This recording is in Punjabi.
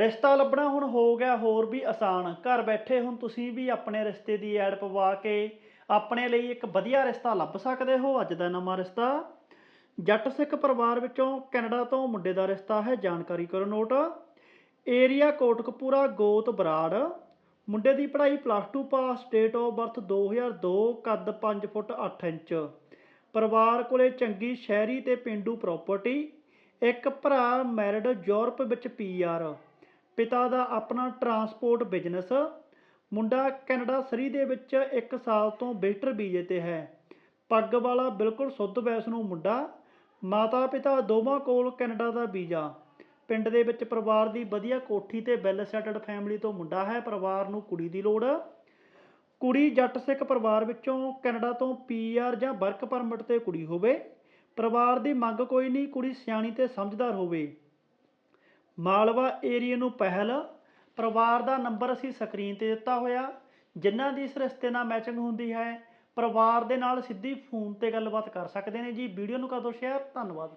ਰਿਸ਼ਤਾ ਲੱਭਣਾ ਹੁਣ ਹੋ ਗਿਆ ਹੋਰ ਵੀ ਆਸਾਨ। ਘਰ ਬੈਠੇ ਹੁਣ ਤੁਸੀਂ ਵੀ ਆਪਣੇ ਰਿਸ਼ਤੇ ਦੀ ਐਡ ਪਵਾ ਕੇ ਆਪਣੇ ਲਈ ਇੱਕ ਵਧੀਆ ਰਿਸ਼ਤਾ ਲੱਭ ਸਕਦੇ ਹੋ। ਅੱਜ ਦਾ ਨਵਾਂ ਰਿਸ਼ਤਾ ਜੱਟ ਸਿੱਖ ਪਰਿਵਾਰ ਵਿੱਚੋਂ ਕੈਨੇਡਾ ਤੋਂ ਮੁੰਡੇ ਦਾ ਰਿਸ਼ਤਾ ਹੈ। ਜਾਣਕਾਰੀ ਕਰੋ ਨੋਟ। ਏਰੀਆ ਕੋਟਕਪੂਰਾ, ਗੋਤ ਬਰਾੜ। ਮੁੰਡੇ ਦੀ ਪੜ੍ਹਾਈ plus 2 pass date of birth 2002 ਕੱਦ 5 ਫੁੱਟ 8 ਇੰਚ। ਪਰਿਵਾਰ ਕੋਲੇ ਚੰਗੀ ਸ਼ਹਿਰੀ ਤੇ ਪਿੰਡੂ ਪ੍ਰਾਪਰਟੀ ਇੱਕ ਭਰਾ ਮੈਰਿਡ ਯੂਰਪ ਵਿੱਚ ਪੀਆਰ ਪਿਤਾ ਦਾ ਆਪਣਾ ਟਰਾਂਸਪੋਰਟ ਬਿਜ਼ਨਸ ਮੁੰਡਾ ਕੈਨੇਡਾ ਸਰੀ ਦੇ ਵਿੱਚ 1 ਸਾਲ ਤੋਂ ਵਿਜ਼ਟਰ ਵੀਜ਼ੇ ਤੇ ਹੈ। ਪੱਗ ਵਾਲਾ ਬਿਲਕੁਲ ਸੁੱਧ ਵੈਸ ਨੂੰ ਮੁੰਡਾ। ਮਾਤਾ ਪਿਤਾ ਦੋਵਾਂ ਕੋਲ ਕੈਨੇਡਾ ਦਾ ਵੀਜ਼ਾ। ਪਿੰਡ ਦੇ ਵਿੱਚ ਪਰਿਵਾਰ ਦੀ ਵਧੀਆ ਕੋਠੀ ਤੇ ਵੈਲ ਸੈਟਲਡ ਫੈਮਿਲੀ ਤੋਂ ਮੁੰਡਾ ਹੈ। ਪਰਿਵਾਰ ਨੂੰ ਕੁੜੀ ਦੀ ਲੋੜ। ਕੁੜੀ ਜੱਟ ਸਿੱਖ ਪਰਿਵਾਰ ਵਿੱਚੋਂ ਕੈਨੇਡਾ ਤੋਂ ਪੀਆਰ ਜਾਂ ਵਰਕ ਪਰਮਿਟ ਤੇ ਕੁੜੀ ਹੋਵੇ। ਪਰਿਵਾਰ ਦੀ ਮੰਗ ਕੋਈ ਨਹੀਂ, ਕੁੜੀ ਸਿਆਣੀ ਤੇ ਸਮਝਦਾਰ ਹੋਵੇ। ਮਾਲਵਾ ਏਰੀਆ ਨੂੰ ਪਹਿਲ, ਪਰਿਵਾਰ ਦਾ ਨੰਬਰ ਅਸੀਂ ਸਕਰੀਨ ਤੇ ਦਿੱਤਾ ਹੋਇਆ। ਜਿਨ੍ਹਾਂ ਦੀ ਇਸ ਰਿਸ਼ਤੇ ਨਾਲ ਮੈਚਿੰਗ ਹੁੰਦੀ ਹੈ, ਪਰਿਵਾਰ ਦੇ ਨਾਲ ਸਿੱਧੀ ਫੋਨ ਤੇ ਗੱਲਬਾਤ ਕਰ ਸਕਦੇ ਨੇ ਜੀ। ਵੀਡੀਓ ਨੂੰ ਕਰ ਦਿਓ ਸ਼ੇਅਰ ਧੰਨਵਾਦ।